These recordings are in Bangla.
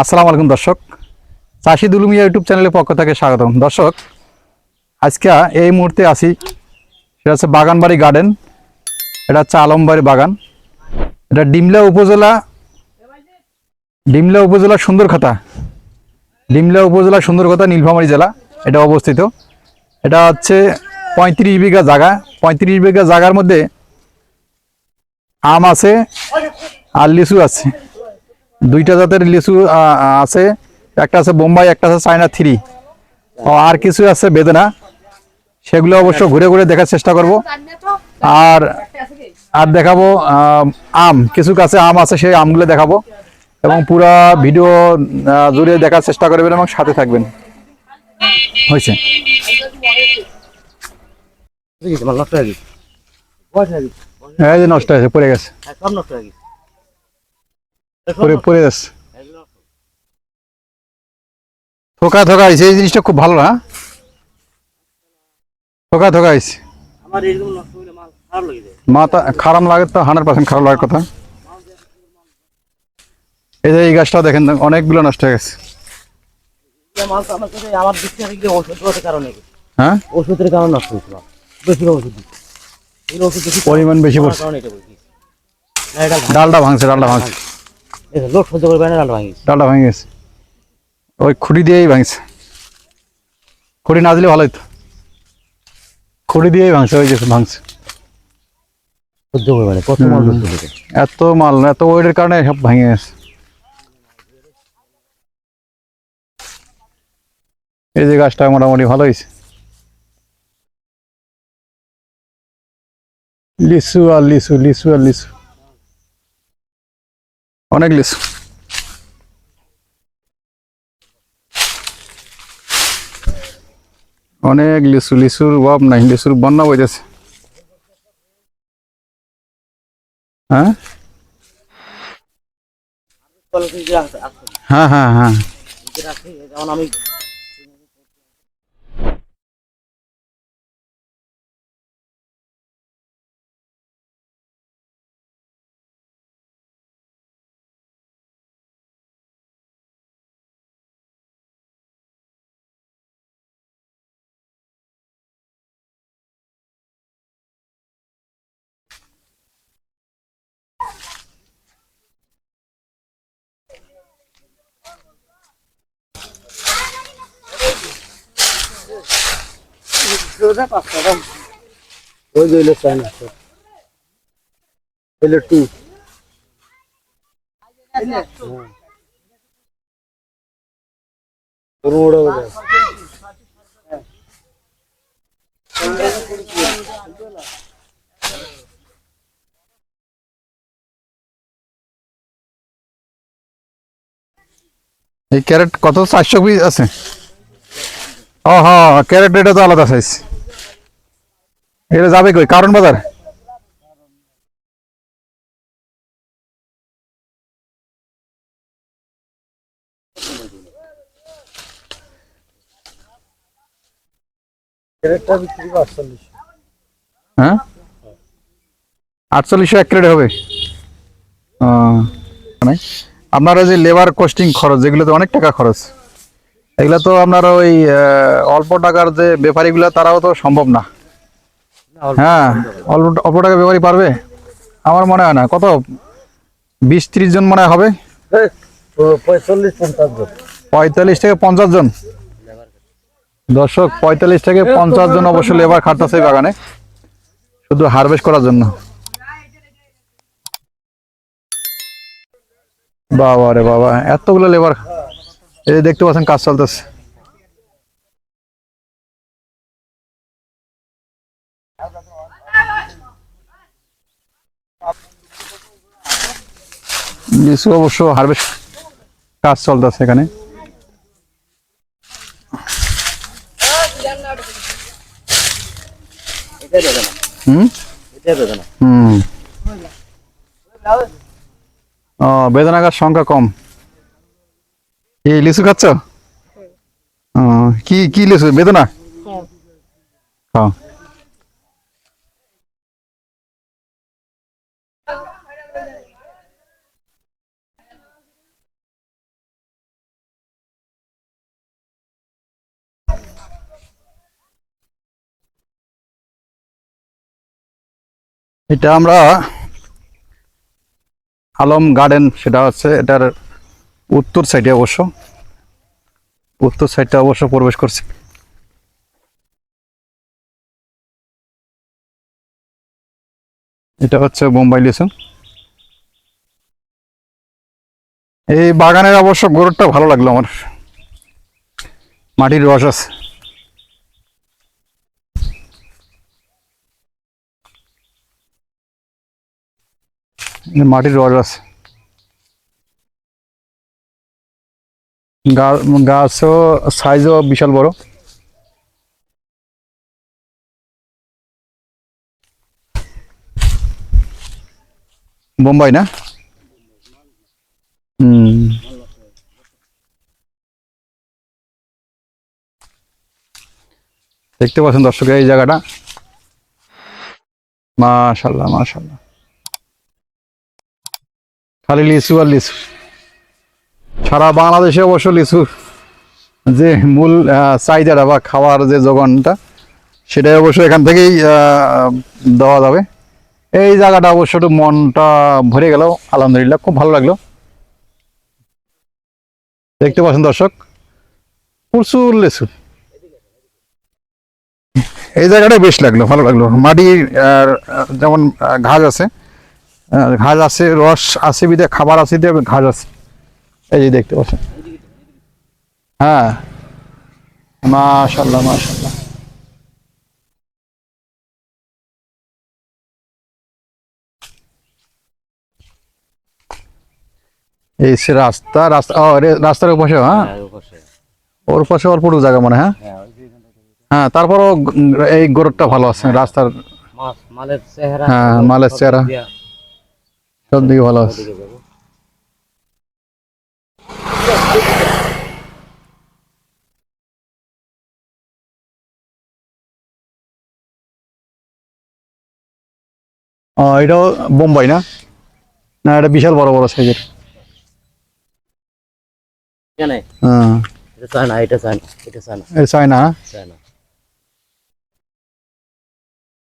আসসালামু আলাইকুম দর্শক। চাষি দুলুমিয়া ইউটিউব চ্যানেলের পক্ষ থেকে স্বাগতম। দর্শক, আজকে এই মুহূর্তে আসি সেটা হচ্ছে বাগানবাড়ি গার্ডেন এটা হচ্ছে আলমবাড়ি বাগান। এটা ডিমলা উপজেলা ডিমলা উপজেলা সুন্দরখাতা, ডিমলা উপজেলা সুন্দরখাতা নীলফামারী জেলা, এটা অবস্থিত। এটা হচ্ছে পঁয়ত্রিশ বিঘা জায়গা। পঁয়ত্রিশ বিঘা জায়গার মধ্যে আম আছে আর লিচু আছে। দুইটা জাতের লিচু আছে। একটা আছে বোম্বাই একটা আছে চায়না থ্রি। আর কিছু আছে বেদনা। সেগুলো অবশ্য ঘুরে ঘুরে দেখার চেষ্টা করব। আর আর দেখাবো আম, কিছু কাছে আম আছে সেই আমগুলো দেখাবো। এবং পুরা ভিডিও জুড়ে দেখার চেষ্টা করবেন এবং সাথে থাকবেন। হয়েছে। নষ্ট হয়ে গেছে? হয়ে হয়েছে পড়ে গেছে। হ্যাঁ সব নষ্ট হয়ে গেছে। পড়ে পড়ে যাচ্ছে। থোকা থোকা হয়েছে। এই জিনিসটা খুব ভালো না? থোকা থোকা লাগে মাথা খারাপ লাগে তো হান্ড্রেড পার্সেন্ট খারাপ লাগার কথা। এই যে এই গাছটা দেখেন অনেকগুলো নষ্ট হয়ে গেছে। এই মাল তো আমার দিক থেকে ওষুধের কারণে হ্যাঁ? ওষুধের কারণে নষ্ট হয়েছে বেশি ওষুধ পরিমাণ বেশি পড়ছে। ডালটা ভাঙছে ডালটা ভাঙছে। লোড সহ্য করবে না ডাল ভাঙিস ডালটা ভেঙে গেছে ওই খুঁড়ি দিয়েই ভাঙছে খুঁড়ি না দিলে ভালো হতো খুঁড়ি দিয়েই ভাঙছে ওই যে ভাঙছে। সহ্য করবে না কত মাল এত মাল এত ওয়েটের কারণে সব ভেঙে গেছে। এই যে গাছটা মোটামুটি ভালো হয়েছে। লিচু আর লিচু লিচু আর লিচু। অনেক লিচু অনেক লিচু লিচুর অভাব নাই লিচুর বন্যা বইতেছে। হ্যাঁ? আছে আছে হ্যাঁ হ্যাঁ হ্যাঁ। আছে যেমন আমি ওই যে চাই না হইল টু এই ক্যারেট কত? চারশো পিস আছে। ও হ্যাঁ ক্যারেট এটা তো আলাদা সাইজ এটা যাবে কই? কারণ বাজার? হ্যাঁ? এক হবে। নাই। আপনার যে লেবার কস্টিং খরচ অনেক টাকা খরচ, এগুলো তো আপনার ওই অল্প টাকার যে তারাও তো সম্ভব না। হ্যাঁ অল্প অল্প টাকা ব্যাপারী পারবে? আমার মনে হয় না। কত? বিশ ত্রিশ জন মনে হবে? পঁয়তাল্লিশ থেকে পঞ্চাশ জন? দর্শক পঁয়তাল্লিশ থেকে পঞ্চাশ জন অবশ্য লেবার খাটতেছে বাগানে। শুধু হারভেস্ট করার জন্য। বাবা রে বাবা এতগুলো লেবার এই দেখতে পাচ্ছেন কাজ চলতেছে। লিচু অবশ্য হারভেস্ট কাজ চলতেছে এখানে। বেদনা গাছ সংখ্যা কম। এই লিচু খাচ্ছ? কি কি লিচু? বেদনা? হ্যাঁ। এটা আমরা আলম গার্ডেন সেটা হচ্ছে এটার উত্তর সাইডে অবশ্য। উত্তর সাইডটা অবশ্য প্রবেশ করছি। এটা হচ্ছে বোম্বাই লিচু এই বাগানের অবশ্য গোড়টা ভালো লাগল আমার। মাটির রস আছে। মাটির রস আছে। গাছও সাইজও বিশাল বড়। বোম্বাই না? হুম। দেখতে পাচ্ছেন দর্শক এই জায়গাটা? মাশাল্লাহ মাশাল্লাহ খালি লিচু আর লিচু। সারা বাংলাদেশে অবশ্য লিচু যে মূল চাহিদাটা বা খাওয়ার যে যোগানটা সেটাই অবশ্য এখান থেকেই দেওয়া যাবে। এই জায়গাটা অবশ্য একটু মনটা ভরে গেল আলহামদুলিল্লাহ খুব ভালো লাগল। দেখতে পাচ্ছেন দর্শক প্রচুর লিচু। এই জায়গাটা বেশ লাগল ভালো লাগল। আহ, যেমন ঘাস আছে ঘাস আছে রস আছে বিদে খাবার আছে দিয়ে ঘাস আছে। এই যে দেখতে পাচ্ছেন। হ্যাঁ। মাশাল্লাহ মাশাল্লাহ এই সে রাস্তা রাস্তা ও রাস্তার ওপাশে হ্যাঁ? হ্যাঁ পাশে। ওর পাশে অল্প জায়গা মনে হয়, হ্যাঁ? হ্যাঁ। হ্যাঁ তারপরও এই গোরটটা ভালো আছে রাস্তার মালের চেহারা। হ্যাঁ, মালের চেহারা। সব দিকে ভালো আছে। এটাও বোম্বাই না? না এটা বিশাল বড় বড় সাইজের। এখানে এটা চায় না এটা চায় না এটা চায় না এই চায়না? চায় না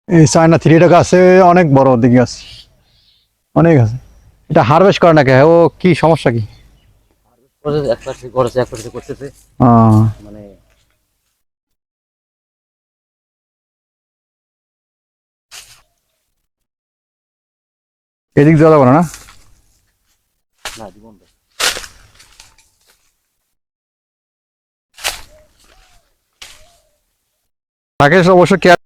এই চায়না থ্রি টাকা আছে অনেক বড় দিকে আছে। অনেক আছে। এটা হারভেস্ট করে ও কি সমস্যা কি? এক পাশে করেছে এক পাশে করতেছে। মানে এদিক যাওয়া যাবে না? না জীবন থাকে সে অবশ্য কেয়ার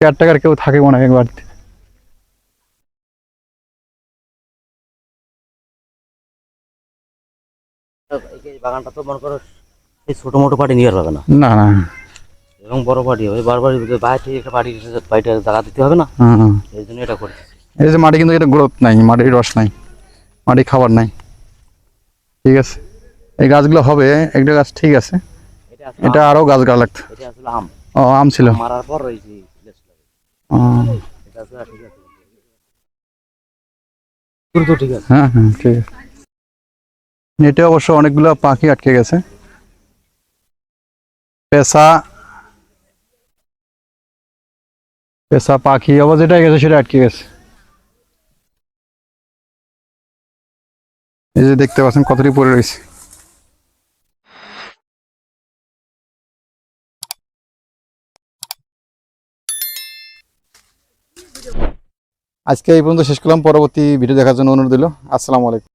কেয়ারটেকার কেউ থাকে মনে হয় একবার বাগানটা তো মনে করো এই ছোট মোটো পার্টি নিয়ে পাবে না। না না। এবং বড় পার্টি হবে। বারবার বাইরে থেকে একটা পার্টি বাড়িটা জায়গা দিতে হবে না? এই জন্য এটা করছে। এই যে মাটি কিন্তু এটা গ্রোথ নাই মাটির রস নাই মাটি খাবার নাই। ঠিক আছে? এই গাছগুলো হবে একটা গাছ ঠিক আছে। এটা আরও গাছ গা লাগতো এটা আসলে আম। ও আম ছিল। মারার পর এই ও, এটা ঠিক আছে। তো ঠিক আছে। হ্যাঁ হ্যাঁ ঠিক আছে। নেটে অবশ্য অনেকগুলো পাখি আটকে গেছে। পেশা পেশা পাখি আবার যেটা গেছে সেটা আটকে গেছে। এই যে দেখতে পাচ্ছেন কতটি পড়ে রয়েছে। আজকে এই পর্যন্ত শেষ করলাম। পরবর্তী ভিডিও দেখার জন্য অনুরোধ দিল আসসালামু আলাইকুম।